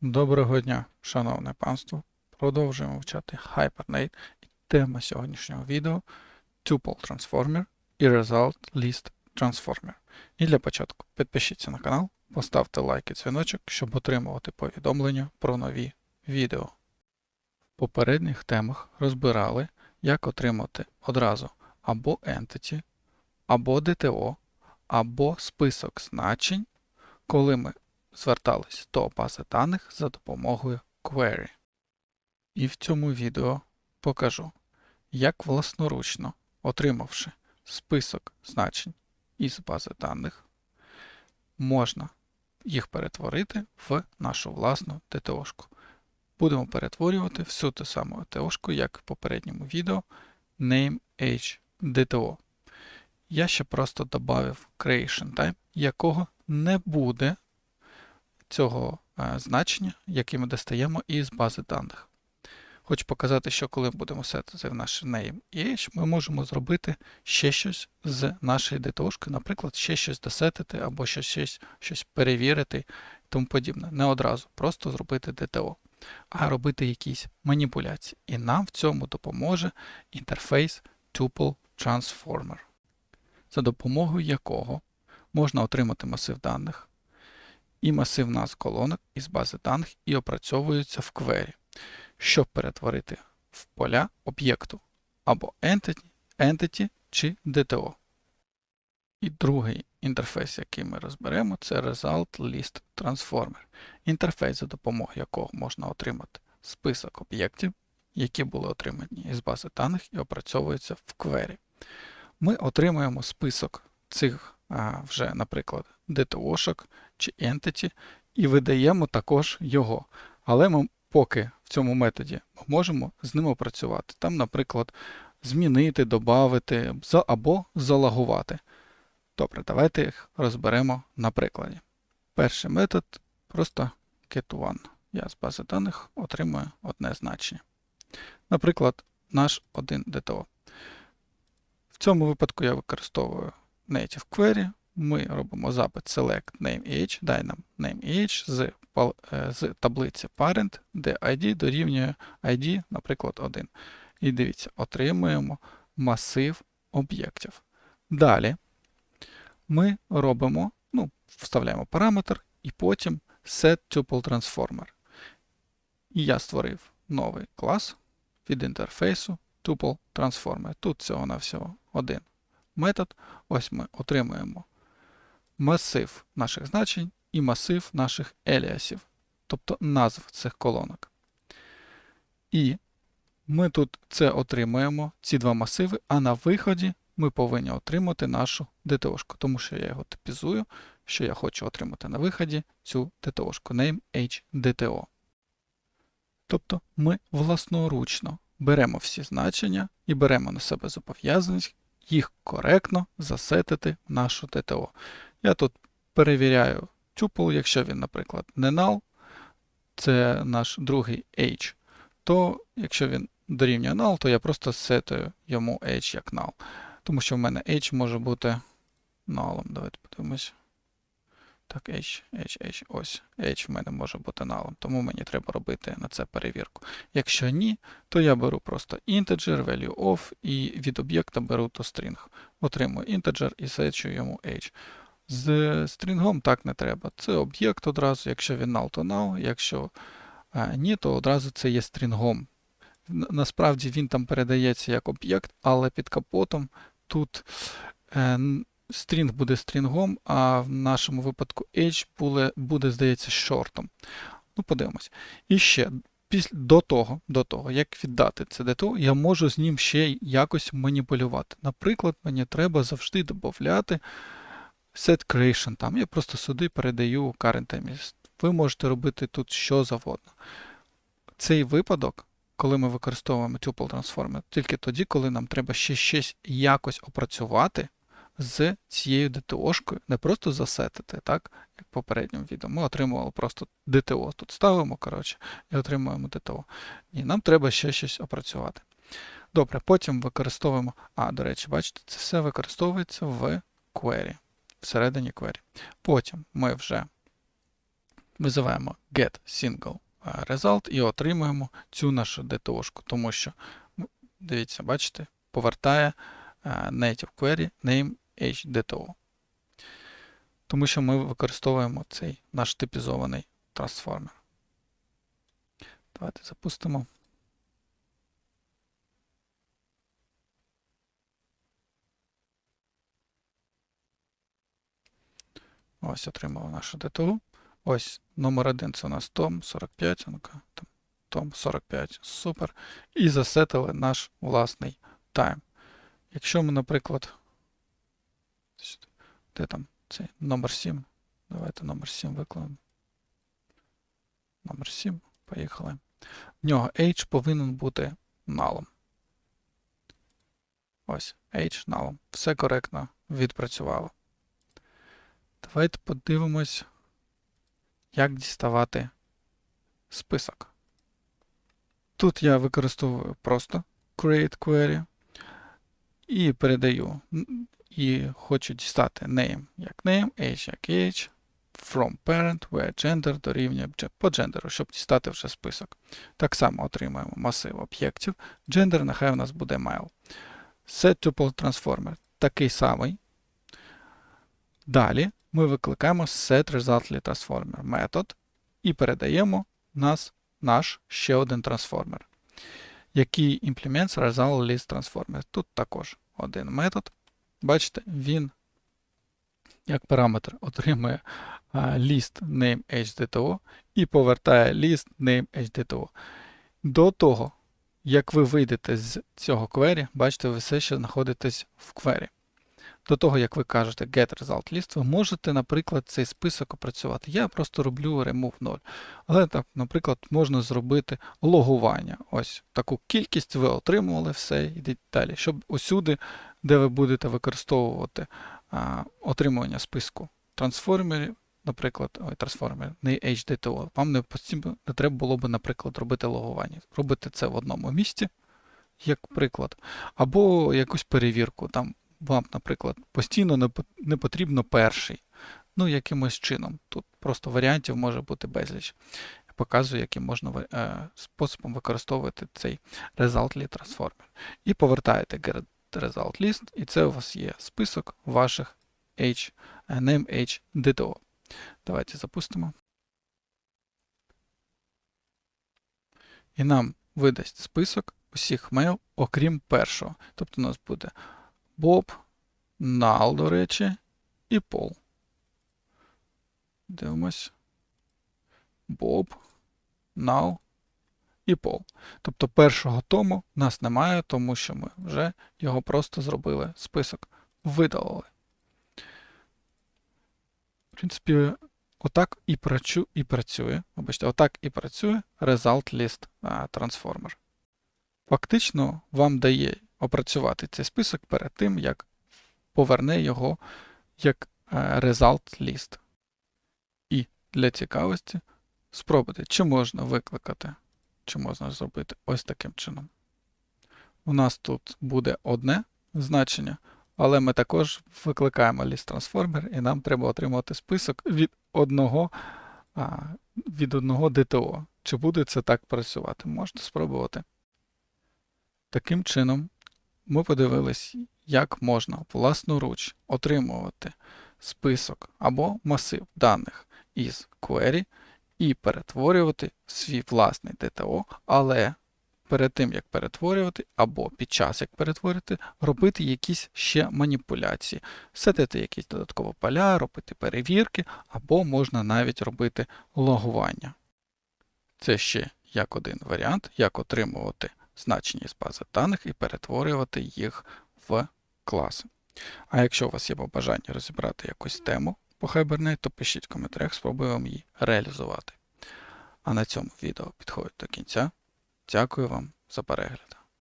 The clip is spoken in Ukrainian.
Доброго дня, шановне панство. Продовжуємо вчати Hibernate. І тема сьогоднішнього відео Tuple Transformer і Result List Transformer. І для початку підпишіться на канал, поставте лайк і дзвіночок, щоб отримувати повідомлення про нові відео. В попередніх темах розбирали, як отримати одразу або Entity, або DTO, або список значень, коли ми звертались до бази даних за допомогою query. І в цьому відео покажу, як власноручно, отримавши список значень із бази даних, можна їх перетворити в нашу власну DTO-шку. Будемо перетворювати всю ту саму DTO-шку, як в попередньому відео name age DTO. Я ще просто додав creation time, якого не буде цього е, значення, яке ми достаємо із бази даних. Хочу показати, що коли будемо сетити наш name і ми можемо зробити ще щось з нашої DTO-шки, наприклад, ще щось досетити або ще щось, щось перевірити і тому подібне. Не одразу, просто зробити DTO, а робити якісь маніпуляції. І нам в цьому допоможе інтерфейс Tuple Transformer, за допомогою якого можна отримати масив даних, і масив назв колонок із бази даних і опрацьовуються в query, щоб перетворити в поля об'єкту або entity, entity чи DTO. І другий інтерфейс, який ми розберемо, це Result List Transformer. Інтерфейс, за допомогою якого можна отримати список об'єктів, які були отримані із бази даних і опрацьовуються в query. Ми отримуємо список цих а, вже, наприклад, DTO-шок чи Entity, і видаємо також його. Але ми поки в цьому методі можемо з ним опрацювати. Там, наприклад, змінити, додати або залагувати. Добре, давайте їх розберемо на прикладі. Перший метод просто get1. Я з бази даних отримую одне значення. Наприклад, наш 1 DTO. В цьому випадку я використовую native query, ми робимо запит select name age, дай нам name age з, з таблиці parent, де ID дорівнює ID, наприклад, 1. І дивіться, отримуємо масив об'єктів. Далі ми робимо, ну, вставляємо параметр і потім set tuple transformer. І я створив новий клас від інтерфейсу tuple transformer. Тут всього на всього один метод. Ось ми отримуємо масив наших значень і масив наших еліасів, тобто назв цих колонок. І ми тут це отримуємо, ці два масиви, а на виході ми повинні отримати нашу DTO-шку, тому що я його типізую, що я хочу отримати на виході цю DTO-шку, name age DTO. Тобто ми власноручно беремо всі значення і беремо на себе зобов'язаність їх коректно засетити в нашу DTO. Я тут перевіряю tuple, якщо він, наприклад, не null, це наш другий age, то якщо він дорівнює null, то я просто сетую йому age як null. Тому що в мене age може бути null. Давайте подивимось. Так, H, H, H, ось. H в мене може бути null, тому мені треба робити на це перевірку. Якщо ні, то я беру просто integer, value of, і від об'єкта беру то string. Отримую integer і сечу йому H. З стрінгом так не треба. Це об'єкт одразу, якщо він null, то null, якщо а, ні, то одразу це є стрінгом. Насправді він там передається як об'єкт, але під капотом тут е, стрінг буде стрінгом, а в нашому випадку H буде, буде здається, шортом. Ну, подивимось. І ще після, до того, до того, як віддати це DTO, я можу з ним ще якось маніпулювати. Наприклад, мені треба завжди додати set creation. Там я просто сюди передаю current time. Ви можете робити тут що завгодно. Цей випадок, коли ми використовуємо tuple transformer, тільки тоді, коли нам треба ще щось якось опрацювати з цією DTO-шкою, не просто засетити, так, як в попередньому відео. Ми отримували просто DTO. Тут ставимо, коротше, і отримуємо DTO. І нам треба ще щось опрацювати. Добре, потім використовуємо. А, до речі, бачите, це все використовується в query, всередині query. Потім ми вже визиваємо get single е, result і отримуємо цю нашу DTO-шку, тому що, ну, дивіться, бачите, повертає е, native query name HDTO. Тому що ми використовуємо цей наш типізований трансформер. Давайте запустимо. Ось отримали нашу DTU. Ось номер один це у нас Том 45. Ну-ка, Том 45. Супер. І засетили наш власний тайм. Якщо ми, наприклад, де там цей номер 7? Давайте номер 7 викладемо. Номер 7. Поїхали. В нього H повинен бути налом. Ось, H налом. Все коректно відпрацювало. Давайте подивимось, як діставати список. Тут я використовую просто create query і передаю і хочу дістати name як name, age як age, from parent, where gender дорівнює по джендеру, щоб дістати вже список. Так само отримуємо масив об'єктів. Gender нехай у нас буде male. Set tuple transformer такий самий. Далі ми викликаємо setResultListTransformer метод і передаємо нас наш ще один трансформер, який implements ResultListTransformer. Тут також один метод. Бачите, він як параметр отримує list name HDTO і повертає list name HDTO. До того, як ви вийдете з цього query, бачите, ви все ще знаходитесь в query. До того, як ви кажете get result list, ви можете, наприклад, цей список опрацювати. Я просто роблю remove 0. Але так, наприклад, можна зробити логування. Ось таку кількість ви отримували все, йдіть далі. Щоб усюди, де ви будете використовувати а, отримування списку трансформерів, наприклад, ой, трансформер, не HDTO, вам не не треба було б, наприклад, робити логування. Робити це в одному місці, як приклад, або якусь перевірку. Там вам, наприклад, постійно не, потрібно перший. Ну, якимось чином. Тут просто варіантів може бути безліч. Я показую, яким можна е, способом використовувати цей result list transformer. І повертаєте get result list, і це у вас є список ваших H, е, name H DTO. Давайте запустимо. І нам видасть список усіх мейл, окрім першого. Тобто у нас буде Bob, Null, до речі, і Paul. Дивимось. Bob, Null і Paul. Тобто першого тому в нас немає, тому що ми вже його просто зробили список, видалили. В принципі, отак і, працю, і працює. Вибачте, отак і працює Result List Transformer. Фактично вам дає опрацювати цей список перед тим, як поверне його як е, result list. І для цікавості спробуйте, чи можна викликати, чи можна зробити ось таким чином. У нас тут буде одне значення, але ми також викликаємо list transformer, і нам треба отримати список від одного, від одного DTO. Чи буде це так працювати? Можна спробувати. Таким чином, ми подивились, як можна власноруч отримувати список або масив даних із query і перетворювати свій власний DTO, але перед тим, як перетворювати, або під час як перетворити, робити якісь ще маніпуляції, сетити якісь додаткові поля, робити перевірки, або можна навіть робити логування. Це ще як один варіант, як отримувати значення з бази даних і перетворювати їх в класи. А якщо у вас є бажання розібрати якусь тему по Hibernate, то пишіть в коментарях, спробуємо її реалізувати. А на цьому відео підходить до кінця. Дякую вам за перегляд.